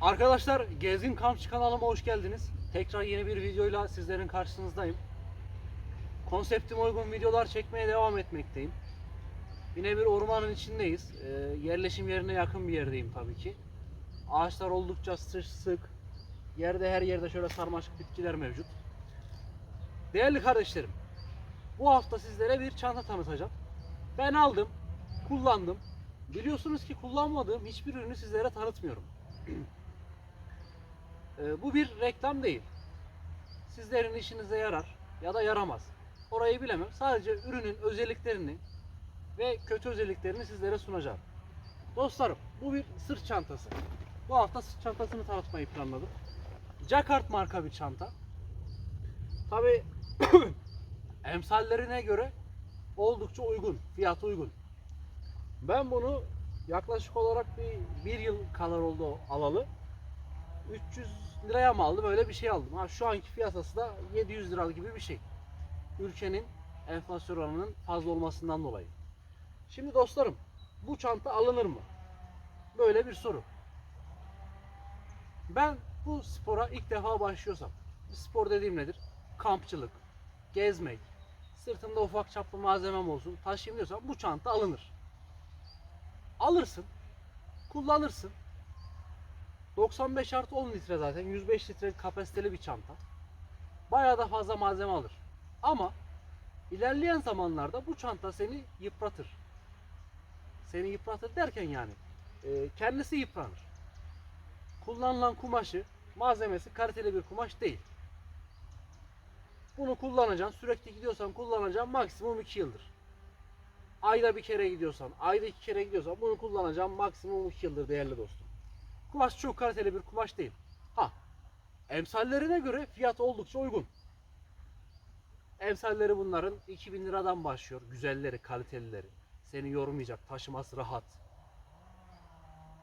Arkadaşlar Gezgin Kampçı kanalıma hoş geldiniz. Tekrar yeni bir videoyla sizlerin karşınızdayım. Konseptime uygun videolar çekmeye devam etmekteyim. Yine bir ormanın içindeyiz. Ee, yerleşim yerine yakın bir yerdeyim tabii ki. Ağaçlar oldukça sık. Yerde her yerde şöyle sarmaşık bitkiler mevcut. Değerli kardeşlerim, bu hafta sizlere bir çanta tanıtacağım. Ben aldım, kullandım. Biliyorsunuz ki kullanmadığım hiçbir ürünü sizlere tanıtmıyorum. Ee, bu bir reklam değil. Sizlerin işinize yarar ya da yaramaz. Orayı bilemem. Sadece ürünün özelliklerini ve kötü özelliklerini sizlere sunacağım. Dostlarım bu bir sırt çantası. Bu hafta sırt çantasını tanıtmayı planladım. Jacquard marka bir çanta. Tabi emsallerine göre oldukça uygun, fiyatı uygun. Ben bunu yaklaşık olarak bir, bir yıl kadar oldu alalı. 300 liraya mı aldım öyle bir şey aldım. Ha şu anki fiyatası da 700 lira gibi bir şey. Ülkenin enflasyon oranının fazla olmasından dolayı. Şimdi dostlarım bu çanta alınır mı? Böyle bir soru. Ben bu spora ilk defa başlıyorsam, spor dediğim nedir? Kampçılık, gezmek, sırtımda ufak çaplı malzemem olsun, taşıyayım diyorsam bu çanta alınır. Alırsın, kullanırsın. 95 artı 10 litre zaten 105 litre kapasiteli bir çanta. Bayağı da fazla malzeme alır. Ama ilerleyen zamanlarda bu çanta seni yıpratır. Seni yıpratır derken yani e, kendisi yıpranır. Kullanılan kumaşı, malzemesi kaliteli bir kumaş değil. Bunu kullanacaksın, sürekli gidiyorsan kullanacaksın maksimum 2 yıldır. Ayda bir kere gidiyorsan, ayda iki kere gidiyorsan bunu kullanacağım maksimum 2 yıldır değerli dostum. Kumaş çok kaliteli bir kumaş değil. Ha, emsallerine göre fiyat oldukça uygun. Emsalleri bunların 2000 liradan başlıyor. Güzelleri, kalitelileri. Seni yormayacak, taşıması rahat.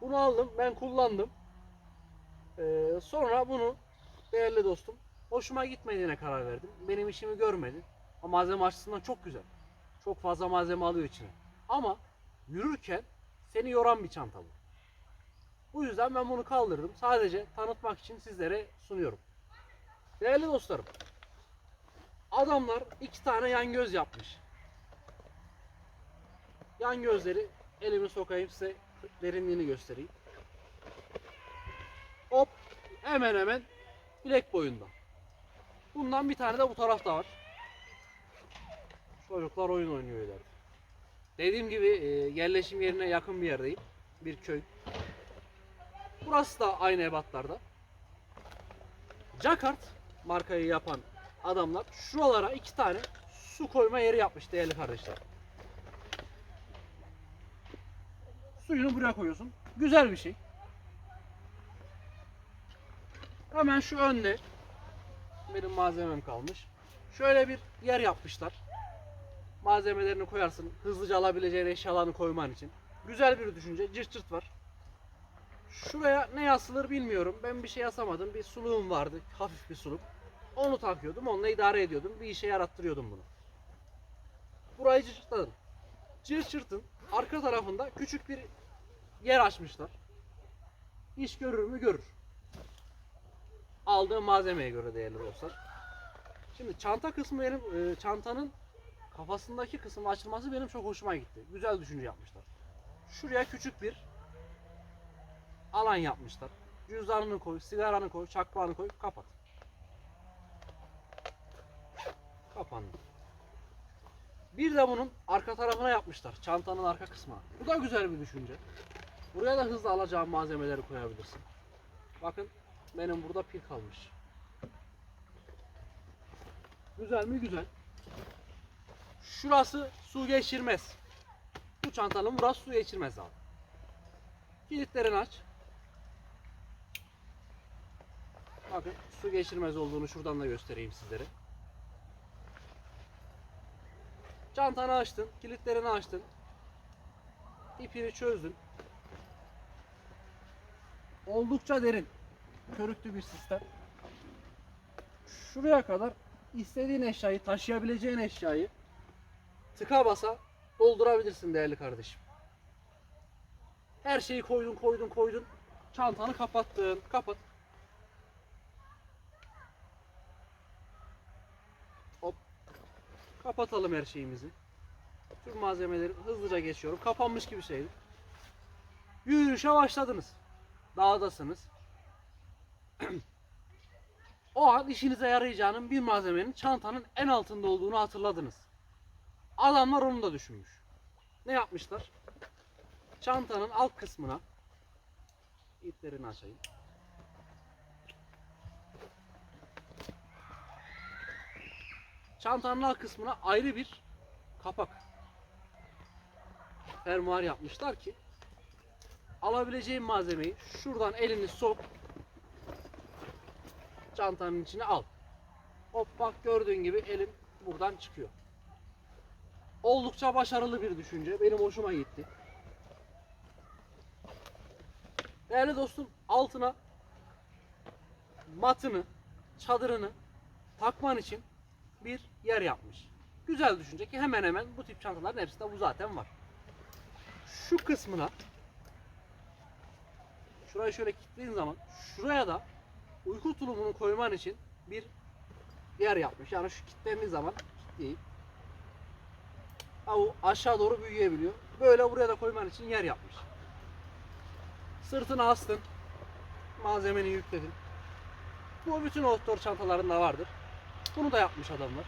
Bunu aldım, ben kullandım. Ee, sonra bunu değerli dostum hoşuma gitmediğine karar verdim. Benim işimi görmedi. Ama malzeme açısından çok güzel. Çok fazla malzeme alıyor içine. Ama yürürken seni yoran bir çanta bu. Bu yüzden ben bunu kaldırdım. Sadece tanıtmak için sizlere sunuyorum. Değerli dostlarım. Adamlar iki tane yan göz yapmış. Yan gözleri elimi sokayım size derinliğini göstereyim. Hop hemen hemen bilek boyunda. Bundan bir tane de bu tarafta var. Çocuklar oyun oynuyor ileride. Dediğim gibi e, yerleşim yerine yakın bir yerdeyim. Bir köy. Burası da aynı ebatlarda. Jacquard markayı yapan adamlar şuralara iki tane su koyma yeri yapmış değerli kardeşler. Suyunu buraya koyuyorsun. Güzel bir şey. Hemen şu önde benim malzemem kalmış. Şöyle bir yer yapmışlar. Malzemelerini koyarsın. Hızlıca alabileceğin eşyalarını koyman için. Güzel bir düşünce. Cırt cırt var. Şuraya ne asılır bilmiyorum. Ben bir şey asamadım. Bir suluğum vardı. Hafif bir suluk. Onu takıyordum. Onunla idare ediyordum. Bir işe yarattırıyordum bunu. Burayı cırtladım. Cırt cırtın arka tarafında küçük bir yer açmışlar. İş görür mü görür. Aldığım malzemeye göre değerli dostlar. Şimdi çanta kısmı benim e, çantanın kafasındaki kısmın açılması benim çok hoşuma gitti. Güzel düşünce yapmışlar. Şuraya küçük bir alan yapmışlar. Cüzdanını koy, sigaranı koy, çakmağını koy, kapat. Kapandı. Bir de bunun arka tarafına yapmışlar. Çantanın arka kısmına. Bu da güzel bir düşünce. Buraya da hızlı alacağım malzemeleri koyabilirsin. Bakın benim burada pil kalmış. Güzel mi? Güzel. Şurası su geçirmez. Bu çantanın burası su geçirmez abi. Kilitlerini aç. Bakın su geçirmez olduğunu şuradan da göstereyim sizlere. Çantanı açtın, kilitlerini açtın. İpini çözdün. Oldukça derin. Körüklü bir sistem. Şuraya kadar istediğin eşyayı, taşıyabileceğin eşyayı tıka basa doldurabilirsin değerli kardeşim. Her şeyi koydun, koydun, koydun. çantanı kapattın. Kapat. Kapatalım her şeyimizi. Tüm malzemeleri hızlıca geçiyorum. Kapanmış gibi şeydi. Yürüyüşe başladınız. Dağdasınız. o an işinize yarayacağının bir malzemenin çantanın en altında olduğunu hatırladınız. Adamlar onu da düşünmüş. Ne yapmışlar? Çantanın alt kısmına iplerini açayım. Çantanın alt kısmına ayrı bir kapak fermuar yapmışlar ki alabileceğin malzemeyi şuradan elini sok çantanın içine al. Hop bak gördüğün gibi elim buradan çıkıyor. Oldukça başarılı bir düşünce. Benim hoşuma gitti. Değerli dostum altına matını, çadırını takman için bir yer yapmış. Güzel düşünce ki hemen hemen bu tip çantaların hepsinde bu zaten var. Şu kısmına şurayı şöyle kilitlediğin zaman şuraya da uyku tulumunu koyman için bir yer yapmış. Yani şu kilitlendiği zaman kilitleyip ha, bu aşağı doğru büyüyebiliyor. Böyle buraya da koyman için yer yapmış. Sırtına astın. Malzemeni yükledin. Bu bütün outdoor çantalarında vardır. Bunu da yapmış adamlar.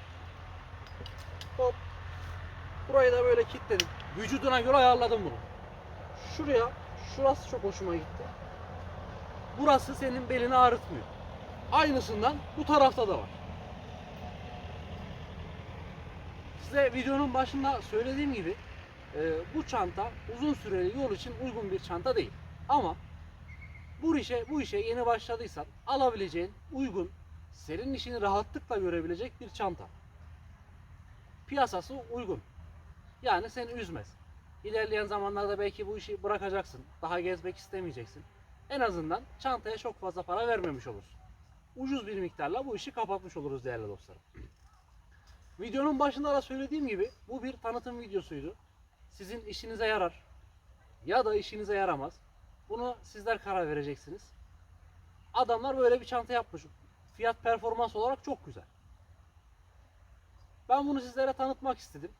Hop. Burayı da böyle kilitledim. Vücuduna göre ayarladım bunu. Şuraya, şurası çok hoşuma gitti. Burası senin belini ağrıtmıyor. Aynısından bu tarafta da var. Size videonun başında söylediğim gibi e, bu çanta uzun süreli yol için uygun bir çanta değil. Ama bu işe bu işe yeni başladıysan alabileceğin uygun, senin işini rahatlıkla görebilecek bir çanta. Piyasası uygun. Yani seni üzmez. İlerleyen zamanlarda belki bu işi bırakacaksın. Daha gezmek istemeyeceksin. En azından çantaya çok fazla para vermemiş olursun. Ucuz bir miktarla bu işi kapatmış oluruz değerli dostlarım. Videonun başında da söylediğim gibi bu bir tanıtım videosuydu. Sizin işinize yarar ya da işinize yaramaz. Bunu sizler karar vereceksiniz. Adamlar böyle bir çanta yapmış. Fiyat performans olarak çok güzel. Ben bunu sizlere tanıtmak istedim.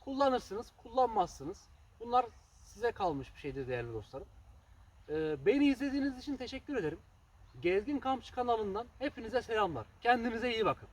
Kullanırsınız, kullanmazsınız. Bunlar size kalmış bir şeydir değerli dostlarım. Ee, beni izlediğiniz için teşekkür ederim. Gezgin Kampçı kanalından hepinize selamlar. Kendinize iyi bakın.